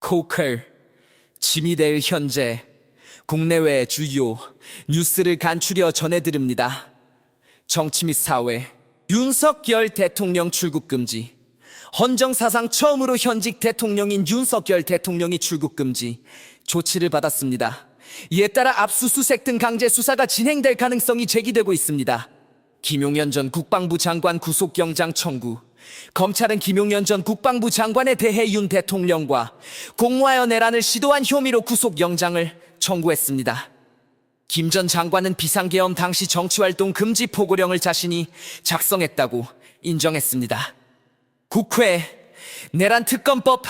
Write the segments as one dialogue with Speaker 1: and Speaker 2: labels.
Speaker 1: 코클 지미대의 현재 국내외 주요 뉴스를 간추려 전해드립니다. 정치 및 사회 윤석열 대통령 출국 금지 헌정 사상 처음으로 현직 대통령인 윤석열 대통령이 출국 금지 조치를 받았습니다. 이에 따라 압수수색 등 강제 수사가 진행될 가능성이 제기되고 있습니다. 김용현 전 국방부 장관 구속영장 청구. 검찰은 김용현 전 국방부 장관에 대해 윤 대통령과 공화여 내란을 시도한 혐의로 구속영장을 청구했습니다. 김 전 장관은 비상계엄 당시 정치활동 금지 포고령을 자신이 작성했다고 인정했습니다. 국회 내란 특검법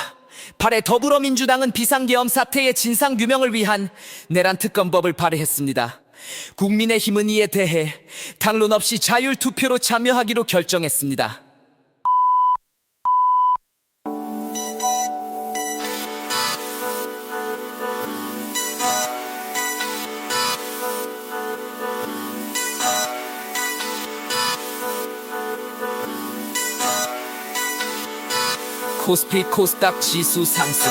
Speaker 1: 8회 더불어민주당은 비상계엄 사태의 진상 규명을 위한 내란 특검법을 발의했습니다. 국민의힘은 이에 대해 당론 없이 자율 투표로 참여하기로 결정했습니다. 코스피 코스닥 지수 상승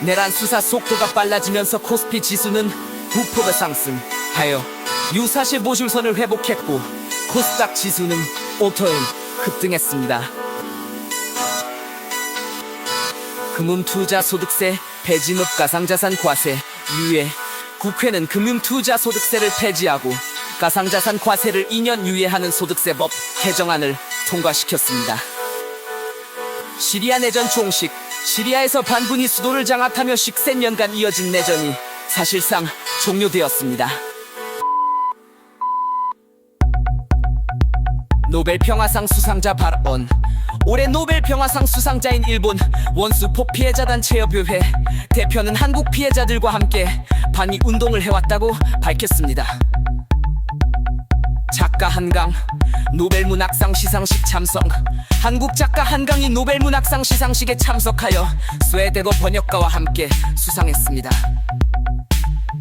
Speaker 1: 내란 수사 속도가 빨라지면서 코스피 지수는 부폭의 상승하여 유사시 모줄선을 회복했고 코스닥 지수는 오토인 급등했습니다. 금융투자 소득세 폐지 및 가상자산 과세 유예 국회는 금융투자 소득세를 폐지하고 가상자산 과세를 2년 유예하는 소득세법 개정안을 통과시켰습니다. 시리아 내전 종식 시리아에서 반군이 수도를 장악하며 10년간 이어진 내전이 사실상 종료되었습니다. 노벨 평화상 수상자 발언 올해 노벨 평화상 수상자인 일본 원수포 피해자 단 체 협의회 대표는 한국 피해자들과 함께 반위 운동을 해왔다고 밝혔습니다. 작가 한강 노벨 문학상 시상식 참석 한국 작가 한강이 노벨 문학상 시상식에 참석하여 스웨덴어 번역가와 함께 수상했습니다.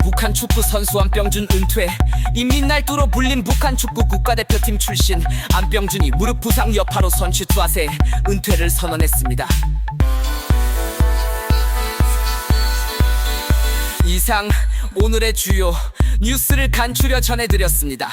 Speaker 1: 북한 축구 선수 안병준 은퇴 인민 날두로 불린 북한 축구 국가대표팀 출신 안병준이 무릎 부상 여파로 선취 투하세 은퇴를 선언했습니다. 이상 오늘의 주요 뉴스를 간추려 전해드렸습니다.